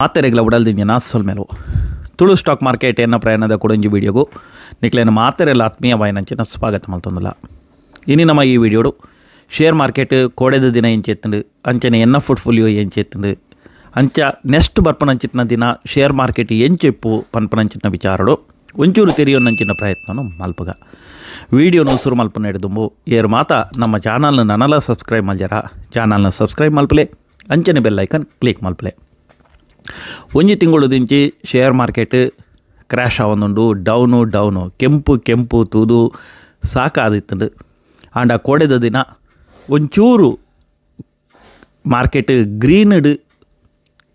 ಮಾತೆರೆಗ್ಲ ಉಡಲ್ದಿಂಜ ನಾಸೊಲ್ ಮೇಲೆ Tulu stock market ಎನ್ನ ಪ್ರಯಾಣದ ಕೊಡಂಜಿ ವಿಡಿಯೋಗು. ನಿಕ್ಲೇನು ಮಾತೆರೆಲ್ಲ ಆತ್ಮೀಯವಾಯಿನಂಚಿನ ಸ್ವಾಗತ ಮಲ್ತೊಂದಲ್ಲ ಇನಿ ನಮ್ಮ ಈ ವಿಡಿಯೋಡು ಶೇರ್ ಮಾರ್ಕೆಟ್ ಕೋಡೆದ ದಿನ ಎಂಚೆತ್ತುಂಡು ಅಂಚನೆ ಎನ್ನ ಫೋರ್ಟ್ಫೋಲಿಯೋ ಎಂಚೆತ್ತುಂಡು ಅಂಚ ನೆಕ್ಸ್ಟ್ ಬರ್ಪನಂಚಿನ ದಿನ ಶೇರ್ ಮಾರ್ಕೆಟ್ ಎಂಚೆಪ್ಪು ಪನ್ಪನಂಚಿನ ವಿಚಾರಡು, ಒಂಚೂರು ತೆರೆಯೋನಂಚಿನ ಪ್ರಯತ್ನನು ಮಲ್ಪಗ. ವಿಡಿಯೋನು ಉಸಿರು ಮಲ್ಪನ ಹಿಡಿದುಂಬು ಏರು ಮಾತ ನಮ್ಮ ಚಾನಲ್ನ ನನಲ ಸಬ್ಸ್ಕ್ರೈಬ್ ಮಲ್ಜರ, ಚಾನಲ್ನ ಸಬ್ಸ್ಕ್ರೈಬ್ ಮಲ್ಪಲೆ, ಅಂಚನೆ ಬೆಲ್ ಐಕನ್ ಕ್ಲಿಕ್ ಮಲ್ಪಲೆ. ಒಂಜಿ ತಿಂಗಳು ದಿಂಚಿ ಶೇರ್ ಮಾರ್ಕೆಟ್ ಕ್ರ್ಯಾಶ್ ಆವೊಂದುಂಡು ಡೌನು ಡೌನು ಕೆಂಪು ಕೆಂಪು, ತೂದು ಸಾಕಾದಿತ್ತಂಡು. ಆಂಡ ಕೋಡೆದ ದಿನ ಒಂಚೂರು ಮಾರ್ಕೆಟ್ ಗ್ರೀನ್ಡ್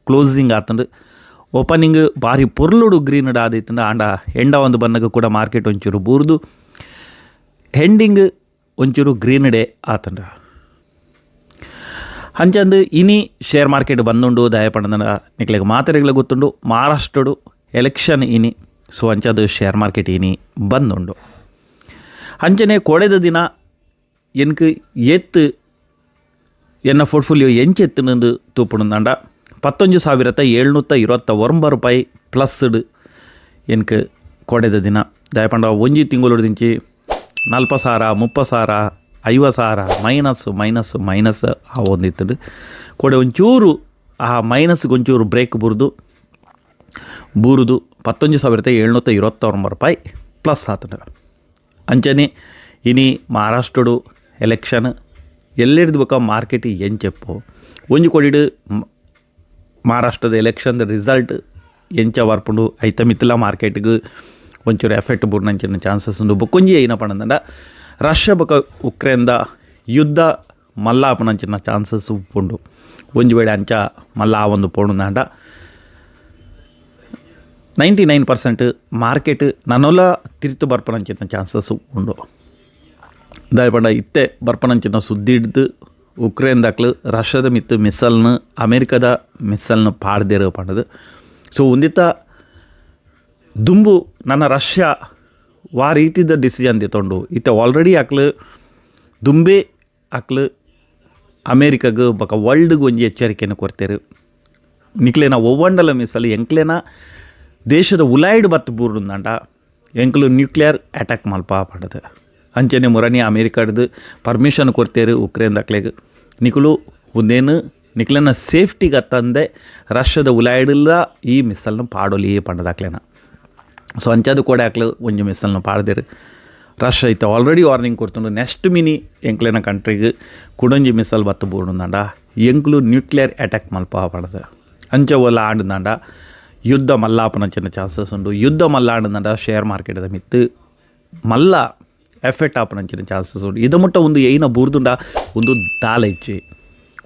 ಕ್ಲೋಸಿಂಗ್ ಆತಂಡು. ಓಪನಿಂಗ್ ಭಾರಿ ಪೊರ್ಲುಡು ಗ್ರೀನ್ಡ್ ಆದಿತ್ತುಂಡು. ಆಂಡ ಎಂಡ ಒಂದು ಬನ್ನಗ ಕೂಡ ಮಾರ್ಕೆಟ್ ಒಂಚೂರು ಬೂರ್ದು. ಹೆಂಡಿಂಗ್ ಒಂಚೂರು ಗ್ರೀನ್ಡೇ ಆತಂಡ. ಅಂಚಂದು ಇನಿ ಶೇರ್ ಮಾರ್ಕೆಟ್ ಬಂದುಂಡು ದಯಪಂಡ ನಿಕ್ಲೆಗ್ ಮಾತ್ರೆಗಳ ಗೊತ್ತುಂಡು ಮಹಾರಾಷ್ಟ್ರಡು ಎಲೆಕ್ಷನ್ ಇನಿ ಸೊ ಅಂಚದು ಶೇರ್ ಮಾರ್ಕೆಟ್ ಇನಿ ಬಂದುಂಡು. ಅಂಚನೆ ಕೊಳೆದ ದಿನ ಎನ್ಕ್ ಎತ್ತು, ಎನ್ನ ಪೋರ್ಟ್ಫೋಲಿಯೋ ಎಂಚೆತ್ತುನಂದು ತೂಪುಣಂದಾಂಡ ಪತ್ತೊಂಜು ಸಾವಿರದ ಏಳ್ನೂತ್ತ ಇರುವತ್ತ ಒಂಬ ರೂಪಾಯಿ ಪ್ಲಸ್ಡ್ ಎನ್ಕ್ ಕೊಡೆದ ದಿನ. ದಯಪಂಡ ಒಂಜಿ ತಿಂಗಳು ದಿಂಚಿ ನಲ್ಪ ಸಾರ ಮುಪ್ಪ ಸಾರ ಐವ ಸಾರ ಮೈನಸ್ ಮೈನಸ್ ಮೈನಸ್, ಆ ಒಂದಿತ್ತು ಕೊಡೆ ಒಂಚೂರು, ಆ ಮೈನಸ್ಗೆ ಒಂಚೂರು ಬ್ರೇಕ್ ಬುರ್ದು, ಬೂರುದು ಪತ್ತೊಂಜು ಸಾವಿರದ ಏಳ್ನೂತ್ತ ಇರುವತ್ತೊಂಬ ರೂಪಾಯಿ ಪ್ಲಸ್ ಆತದ. ಅಂಚನೆ ಇನಿ ಮಹಾರಾಷ್ಟ್ರಡು ಎಲೆಕ್ಷನ್ ಎಲ್ಲಿಡ್ದು ಬೇಕಾ ಮಾರ್ಕೆಟ್ ಎಂಚೆಪ್ಪು ಒಂಜಿ ಕೊಡಿಡು ಮ- ಮಹಾರಾಷ್ಟ್ರದ ಎಲೆಕ್ಷನ್ ರಿಸಲ್ಟ್ ಎಂಚ ಬರ್ಪುಂಡು ಐತ ಮಿತ್ತಲ ಮಾರ್ಕೆಟ್ಗೆ ಒಂಚೂರು ಎಫೆಕ್ಟ್ ಬುರ್ನಂಚಿನ ಚಾನ್ಸಸ್ ಉಂಡು. ಬೊಕ್ಕೊಂಜಿ ಏನಪ್ಪ ಅಂದಂಡ ರಷ್ಯಾ ಬಕ ಉಕ್ರೇನ್ದ ಯುದ್ಧ ಮಲ್ಲಾಪನಂಚಿನ ಚಾನ್ಸಸ್ ಉಪ್ಪುಂಡು ಒಂಜಿ ವೇಳೆ ಅಂಚ ಮಲ್ಲ ಆ ಒಂದು ಪೋಣುಂದಾಂಡ ನೈಂಟಿ. ನೈನ್ ಪರ್ಸೆಂಟ್ ಮಾರ್ಕೆಟ್ ನನೊಲ ತಿರ್ತು ಬರ್ಪನಂಚಿನ ಚಾನ್ಸಸ್ ಉಂಡು ದಯಪಂಡ ಇತ್ತೆ ಬರ್ಪನಂಚಿನ ಸುದ್ದಿ ಹಿಡ್ದು ಉಕ್ರೇನ್ ದಾಕ್ಲು ರಷ್ಯಾದ ಮಿತ್ತು ಮಿಸಲ್ನ ಅಮೇರಿಕದ ಮಿಸಲ್ನ ಪಾಡ್ದೇರೋ ಪಂಡದು. ಸೊ ಒಂದಿತ್ತ ದುಂಬು ನನ್ನ ರಷ್ಯಾ ವಾ ರೀತಿದ ಡಿಸಿಷನ್ ತಿತ್ತೊಂಡು ಇತ್ತ ಆಲ್ರೆಡಿ ಅಕ್ಲ್, ದುಂಬೆ ಅಕ್ಲ್ ಅಮೇರಿಕಾಗ ಬಕ ವರ್ಲ್ಡ್ಗೆ ಒಂಜಿ ಎಚ್ಚರಿಕೆಯನ್ನು ಕೊಡ್ತೇರು. ನಿಕ್ಲೇನ ಒವ್ವಂಡಲ ಮಿಸಲು ಎಂಕ್ಲೇನ ದೇಶದ ಉಲಾಯ್ಡ್ ಬತ್ತು ಬೂರ್ಡುಂದಂಡ ಎಂಕ್ಲು ನ್ಯೂಕ್ಲಿಯರ್ ಅಟ್ಯಾಕ್ ಮಲ್ಪ ಪಡದು ಅಂಚನೆ ಮುರನಿ ಅಮೇರಿಕಾಡ್ದು ಪರ್ಮಿಷನ್ ಕೊಡ್ತೇರು ಉಕ್ರೇನ್ ದಕ್ಲೆಗ್ ನಿಕ್ಲು ಒಂದೇನು ನಿಕ್ಲೆನ ಸೇಫ್ಟಿಗೆ ತಂದೆ ರಷ್ಯಾದ ಉಲಾಯ್ಡಿಲ್ಲ ಈ ಮಿಸಲ್ನ ಪಾಡೋಲಿ ಪಂಡದಾಕ್ಲೆನ ಸೊ ಅಂಚದು ಕೂಡ ಹಾಕ್ಲು, ಒಂಜಿ ಮಿಸಲ್ನ ಪಾಡ್ದೆರ್. ರಶ್ ಐತೆ ಆಲ್ರೆಡಿ ವಾರ್ನಿಂಗ್ ಕೊಡ್ತುಂಡು. ನೆಕ್ಸ್ಟ್ ಮಿನಿ ಎಂಕ್ಲೆನ ಕಂಟ್ರಿಗೆ ಕುಡೊಂಜಿ ಮಿಸಲ್ ಬತ್ತು ಬೂಡುಂದಾಂಡ ಎಂಕ್ಲು ನ್ಯೂಕ್ಲಿಯರ್ ಅಟ್ಯಾಕ್ ಮಲ್ಪ ಪಡದು. ಅಂಚ ಒಲ್ಲ ಆಂಡುದಾಂಡ ಯುದ್ಧ ಮಲ್ಲಾಪನಂಚಿನ ಚಾನ್ಸಸ್ ಉಂಡು. ಯುದ್ಧ ಮಲ್ಲ ಆಂಡುದಾಂಡ ಶೇರ್ ಮಾರ್ಕೆಟ್ದ ಮಿತ್ತು. ಮಲ್ಲ ಎಫೆಕ್ಟ್ ಆಪನಂಚಿನ ಚಾನ್ಸಸ್ ಉಂಡು. ಇದು ಮುಟ್ಟ ಒಂದು ಏನ ಬೂರ್ದುಂಡ, ಒಂದು ಇಚ್ಚಿ.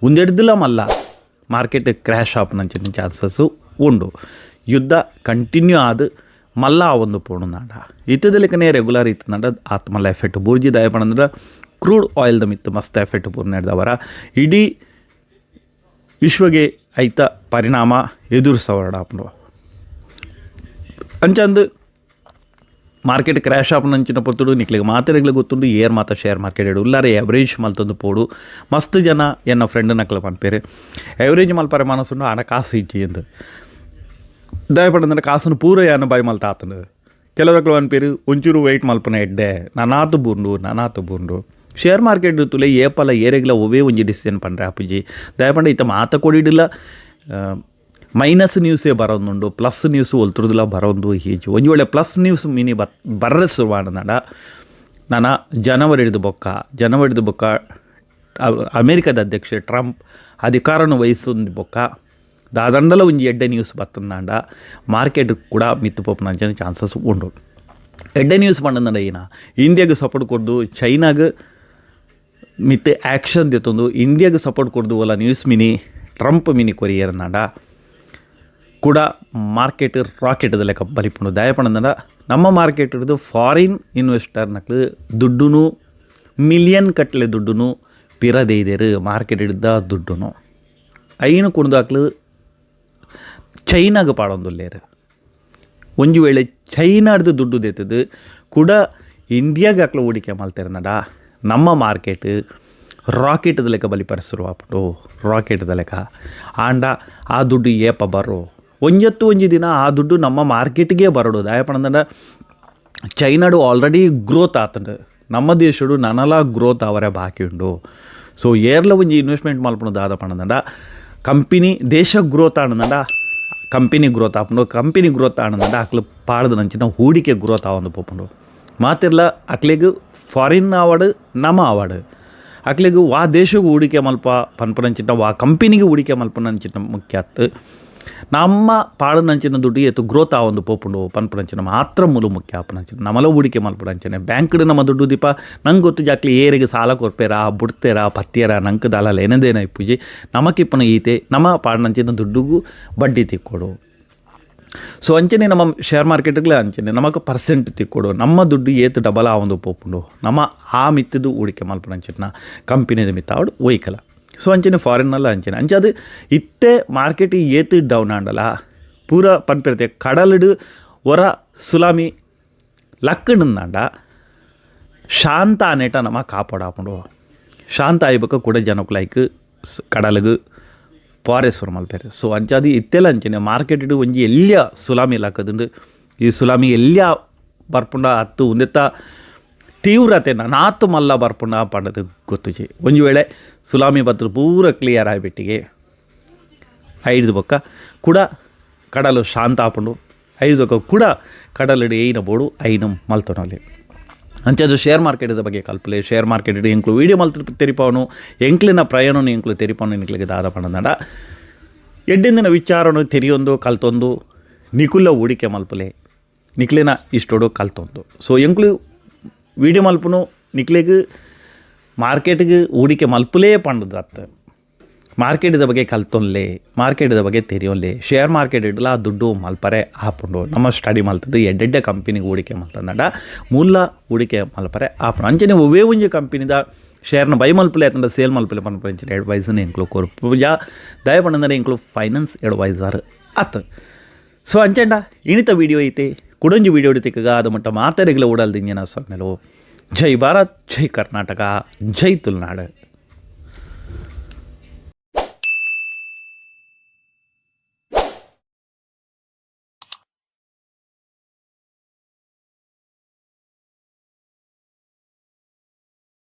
ಒಂದೆಡ್ದಿಲ್ಲ ಮಲ್ಲ ಮಾರ್ಕೆಟ್ ಕ್ರ್ಯಾಶ್ ಆಪನಂಚಿನ ಚಾನ್ಸಸ್ಸು ಉಂಡು. ಯುದ್ಧ ಕಂಟಿನ್ಯೂ ಆದ ಮಲ್ಲ ಒಂದು ಪೋಣುಂದಾಂಡ ಇತ್ತದಲಿಕನೇ ರೆಗ್ಯುಲರ್ ಇತ್ತಂದಾಂಡ ಆತ್ ಮಲ್ಲ ಎಫೆಕ್ಟ್ ಬೂರ್ಜಿ ದಯಪಣಂದ್ರೆ ಕ್ರೂಡ್ ಆಯಿಲ್ದ ಮಿತ್ತು ಮಸ್ತ್ ಎಫೆಕ್ಟ್ ಪೂರ್ಣ ಹಿಡ್ದವರ ಇಡೀ ವಿಶ್ವಗೆ ಐತ ಪರಿಣಾಮ ಎದುರಿಸವರಡ ಆಪುಂಡು ಅಂಚಂದು ಮಾರ್ಕೆಟ್ ಕ್ರ್ಯಾಶ್ ಆಪುನಂಚಿನ ಪೊತ್ತುಡು. ನಿಕ್ಲಿಗೆ ಮಾತೆರೆಗ್ಲು ಗೊತ್ತುಂಡು. ಏರ್ ಮಾತ ಶೇರ್ ಮಾರ್ಕೆಟ್ ಇಡು ಉಲ್ಲಾರೆ ಎವರೇಜ್ ಮಲ್ತೊಂದು ಪೋಡು. ಮಸ್ತ್ ಜನ ಎನ್ನ ಫ್ರೆಂಡ್ ನಕ್ಲ ಪನ್ಪೇರೆ. ಎವರೇಜ್ ಮಲ್ಪರೆ ಮನಸ್ಸುಂಡು ಕಾಸು ಇಜ್ಜಿ ಎಂದು ದಯಪಡಂದ್ರೆ ಕಾಸನ್ನು ಪೂರ ಯಾನ ಬಾಯಿ ಮಲ್ತ ಆತನು ಕೆಲವರಕ್ಲು ಅನ್ಪೇರು ಒಂಚೂರು ವೆಯ್ಟ್ ಮಲ್ಪನ ಎಡ್ಡೆ ನನಾತು ಬೂರ್ಂಡು ನನಾತು ಬೂರ್ಂಡು. ಶೇರ್ ಮಾರ್ಕೆಟ್ ತುಲೆ ಏಪಲ ಏರೆಗ್ಲ ಒವೇ ಒಂಜಿ ಡಿಸಿಷನ್ ಪಂಡ್ರೆ ಅಪ್ಪುಜಿ ದಯಪಂಡ ಇತ್ತ ಮಾತ ಕೊಡಿಡಿಲ್ಲ. ಮೈನಸ್ ನ್ಯೂಸೇ ಬರೋದುಂಡು ಪ್ಲಸ್ ನ್ಯೂಸ್ ಒಲ್ತುರ್ದಿಲ್ಲ ಬರೋದು ಹೀಜು. ಒಂಜಿ ಒಳ್ಳೆ ಪ್ಲಸ್ ನ್ಯೂಸ್ ಮಿನಿ ಬತ್ ಬರ್ರೆ ಶುರುವಾಣದ ನಾನು ಜನವರಿ ಹಿಡಿದು ಬೊಕ್ಕ ಜನವರಿ ಹಿಡಿದು ಬೊಕ್ಕ ಅಮೇರಿಕದ ಅಧ್ಯಕ್ಷ ಟ್ರಂಪ್ ಅಧಿಕಾರನ ವಹಿಸೊಂದು ಬೊಕ್ಕ. ಒಂಜಿ ಎಡ್ಡೆ ನ್ಯೂಸ್ ಬತ್ತಂದಾಂಡ. ಮಾರ್ಕೆಟ್ ಕೂಡ ಮಿತ್ತು ಪೋಪುನಂಚಿನ ಚಾನ್ಸಸ್ ಉಂಡು. ಎಡ್ಡೆ ನ್ಯೂಸ್ ಪಂಡಂದ ಏನ? ಇಂಡಿಯಾಗೆ ಸಪೋರ್ಟ್ ಕೊಡ್ದು ಚೈನಾಗ ಮಿತ್ತೆ ಆ್ಯಕ್ಷನ್ ದೆತ್ತೊಂದು ಇಂಡಿಯಾಗೆ ಸಪೋರ್ಟ್ ಕೊಡ್ದು ಒಲ ನ್ಯೂಸ್ ಮಿನಿ ಟ್ರಂಪ್ ಮಿನಿ ಕೊರಿಯರ್ ಕೊರಿಯರ್ನಾಡ ಕೂಡ ಮಾರ್ಕೆಟ್ ರಾಕೆಟ್ ಲೆಕ್ಕ ಬಲಿಪುಂಡು ದಯಪಣಂದ ನಮ್ಮ ಮಾರ್ಕೆಟ್ ಹಿಡಿದು ಫಾರಿನ್ ಇನ್ವೆಸ್ಟರ್ನಕ್ಲು ದುಡ್ಡುನು ಮಿಲಿಯನ್ ಕಟ್ಲೆ ದುಡ್ಡುನು, ಪಿರದೆ ಇದೇರು ಮಾರ್ಕೆಟ್ ಹಿಡಿದ ದುಡ್ಡುನು. ಐನು ಕುಣ್ದಾಕ್ಲು ಚೈನಾಗ ಪಾಡೊಂದುಲ್ಲೇರು ಒಂಜಿ ವೇಳೆ ಚೈನಾಡ್ದು ದುಡ್ಡು ದೇತದು ಕೂಡ ಇಂಡಿಯಾಗೆ ಅಕ್ಲ ಹೂಡಿಕೆ ಮಲ್ತಿರನಡ ನಮ್ಮ ಮಾರ್ಕೆಟ್ ರಾಕೆಟ್ದ ಲೆಕ್ಕ ಬಲಿ ಪರಿಸರು ಆಪುಂಡು ರಾಕೆಟ್ದ ಲೆಕ್ಕ. ಆಂಡ, ಆ ದುಡ್ಡು ಏಪ ಬರೋ ಒಂಜತ್ತು ಒಂಜಿ ದಿನ ಆ ದುಡ್ಡು ನಮ್ಮ ಮಾರ್ಕೆಟ್ಗೆ ಬರಡು. ದಾಯಪಣದಂಡ ಚೈನಾಡು ಆಲ್ರೆಡಿ ಗ್ರೋತ್ ಆತಂಡು. ನಮ್ಮ ದೇಶಡು ನನಲ ಗ್ರೋತ್ ಅವರೇ ಬಾಕಿ ಉಂಡು. ಸೊ ಏರ್ಲ ಒಂಜಿ ಇನ್ವೆಸ್ಟ್ಮೆಂಟ್ ಮಲ್ಪುನು ದಾದ ಪಣದಂಡ ಕಂಪನಿ ದೇಶ ಗ್ರೋತ್ ಆನಂದ ಕಂಪನಿ ಗ್ರೋತ್ ಆಪುಂಡು, ಕಂಪನಿ ಗ್ರೋತ್ ಆನಂದ ಅಕ್ಲು ಪಾಡ್ದು ನಂಚಿನ ಹೂಡಿಕೆ ಗ್ರೋತ್ ಆವೊಂದು ಪೋಪುಂಡು. ಮಾತಿರ್ಲ, ಅಕ್ಲೆಗ್ ಫಾರಿನ್ ಅವಾರ್ಡ್ ನಮ ಅವಾರ್ಡ್ ಅಕ್ಲೆಗ್ ವಾ ದೇಶಗೂ ಹೂಡಿಕೆ ಮಲ್ಪ ಪನ್ಪನಂಚಿನ ವಾ ಕಂಪನಿಗೆ ಹೂಡಿಕೆ ಮಲ್ಪನಂಚಿನ ಮುಖ್ಯ ಆತ್ ನಮ್ಮ ಪಾಳನಂಚಿನ ದುಡ್ಡು ಎತ್ತು ಗ್ರೋತ್ ಆ ಒಂದು ಪೋಪುಂಡು ಪನ್ಪುಡಂಚಿನ ಮಾತ್ರ ಮೂಲ ಮುಖ್ಯ ಆಪನಂಚಿನ ನಮಲ ಹೂಡಿಕೆ ಮಲ್ಪಡಂಚನೆ ಬ್ಯಾಂಕ್ಡ್ ನಮ್ಮ ದುಡ್ಡು ದೀಪ. ನಂಗೆ ಗೊತ್ತು ಜಾಕ್ಲಿ ಏರಿಗೆ ಸಾಲ ಕೊರ್ಪೇರಾ ಬುಡ್ತೇರಾ ಪತ್ತಿಯರ ನಂಗೆ ದಾಲಲ್ಲ ಏನದೇನ ಇಪ್ಪುಜಿ ನಮಕಿಪ್ಪನ ಈತೆ, ನಮ್ಮ ಪಾಡನಂಚಿನ ದುಡ್ಡುಗೂ ಬಡ್ಡಿ ತಿಕ್ಕೊಡು. ಸೊ ಅಂಚನೆ ನಮ್ಮ ಶೇರ್ ಮಾರ್ಕೆಟ್ಗಳೇ ಅಂಚನೆ ನಮಗೆ ಪರ್ಸೆಂಟ್ ತಿಕ್ಕೊಡು. ನಮ್ಮ ದುಡ್ಡು ಏತು ಡಬಲ್ ಆ ಒಂದು ಪೋಪುಂಡು. ನಮ್ಮ ಆ ಮಿತ್ತದು ಹೂಡಿಕೆ ಮಲ್ಪಡಂಚಿನ ಕಂಪನಿದ ಮಿತ್ತ ಅವಡು ಒಯ್ಕಲ ಸೊ ಅಂಚನೆ ಫಾರಿನ್ನಲ್ಲ ಅಂಚನೆ. ಅಂಚೆ ಅದು ಇತ್ತೆ ಮಾರ್ಕೆಟ್ ಏತು ಡೌನ್ ಆಂಡಲ ಪೂರ ಪನ್ಪಿರತೆ ಕಡಲಡು ಹೊರ ಸುಲಾಮಿ ಲಕ್ಕಡಂದಾಂಡ ಶಾಂತ ಅನೇಟ ನಮ್ಮ ಕಾಪಾಡಾಪುಂಡು ಶಾಂತ ಆಯ್ಬೇಕು ಕೂಡ ಜನಕ್ಕೆ ಲೈಕ್ ಕಡಲಗು ಪಾರೇಶ್ವರ ಮಲ್ಪೇರೆ ಸೊ ಅಂಚಾದಿ ಇತ್ತೆಲ್ಲ ಅಂಚನೆ. ಮಾರ್ಕೆಟ್ ಒಂಜಿ ಎಲ್ಲ ಸುಲಾಮಿ ಲಕ್ಕದುಂಡು. ಈ ಸುಲಾಮಿ ಎಲ್ಲ ಬರ್ಪುಂಡ ಹತ್ತು ಉಂದೆತ್ತ ತೀವ್ರತೆ ನಾತು ಮಲ್ಲ ಬರ್ಪುಣ ಪಂಡದು ಗೊತ್ತುಜಿ ಒಂಜಿ ವೇಳೆ ಸುಲಾಮಿ ಬತ್ತು ಪೂರ ಕ್ಲಿಯರ್ ಆಗಿಬಿಟ್ಟಿಗೆ, ಐದು ಬೊಕ್ಕ ಕೂಡ ಕಡಲು ಶಾಂತ ಆಪುಂಡು ಐದು ಬೊಕ್ಕ ಕೂಡ ಕಡಲಡಿ ಏನ ಬೋಡು ಐನು ಮಲ್ತೊನಲ್ಲಿ ಅಂಚದು ಶೇರ್ ಮಾರ್ಕೆಟದ ಬಗ್ಗೆ ಕಲ್ಪಲೆ. ಶೇರ್ ಮಾರ್ಕೆಟ್ ಎಂಕ್ಲು ವೀಡಿಯೋ ಮಲ್ತು ತೆರಿಪವನು ಎಂಕ್ಲಿನ ಪ್ರಯಾಣನು ಎಂಕ್ಲು ತೆರಿಪವನು ಎಂಕ್ಲಿಗೆ ದಾದ ಪಣದಂಡ ಎಡ್ಡಿಂದಿನ ವಿಚಾರನು ತೆರಿಯೊಂದು, ಕಲ್ತೊಂದು, ನಿಕುಲ ಹೂಡಿಕೆ ಮಲ್ಪಲೆ. ನಿಕ್ಲಿನ ಇಷ್ಟೋಡು ಕಲ್ತೊಂದು. ಸೊ ಎಂಕ್ಲು ವೀಡಿಯೋ ಮಲ್ಪುನು ನಿಕ್ಲಿಗೆ ಮಾರ್ಕೆಟ್ಗೆ ಹೂಡಿಕೆ ಮಲ್ಪಲೇ ಪಂಡದತ್ತ ಮಾರ್ಕೆಟ್ದ ಬಗ್ಗೆ ಕಲ್ತೊನ್ಲೆ, ಮಾರ್ಕೆಟ್ದ ಬಗ್ಗೆ ತೆರಿಯೋನ್ಲೆ, ಶೇರ್ ಮಾರ್ಕೆಟ್ ಇಡಲ ದುಡ್ಡು ಮಲ್ಪರೆ ಹಾಪುಂಡು ನಮ್ಮ ಸ್ಟಡಿ ಮಲ್ತದ್ದು ಎಡ್ಡೆಡ್ಡೆ ಕಂಪನಿಗೆ ಹೂಡಿಕೆ ಮಲ್ತಂದ ಮೂಲ ಹೂಡಿಕೆ ಮಲ್ಪರೆ ಹಾಪುಂಡು ಅಂಚನೆ ಒವೇ ಒಂಜಿ ಕಂಪನಿದ ಶೇರ್ನ ಬೈ ಸೇಲ್ ಮಲ್ಪಲೆ ಪನ್ಪಂಚಿನ ಅಡ್ವೈಸನ್ ಎಂಕ್ಲು ಕೊರ್ಪು ಯಾ ದಯ ಪಂಡಂದ್ರೆ ಎಂಕ್ಲು ಫೈನಾನ್ಸ್ ಎಡ್ವೈಸರ್ ಆತ ಸೊ ಅಂಚಂಡ ಇಣಿತ ವಿಡಿಯೋ ಐತೆ. ಕುಡಂಜಿ ವೀಡಿಯೋ ಹಿಡಿತಿಕ್ಕಾಗ ಅದು ಮಟ್ಟ ಮಾತಾಡಿಗಳ ಓಡಲ್ದಿಂಜನ ಸೊನ್ನೆಲು ಜೈ ಭಾರತ್ ಜೈ ಕರ್ನಾಟಕ ಜೈ ತುಳುನಾಡು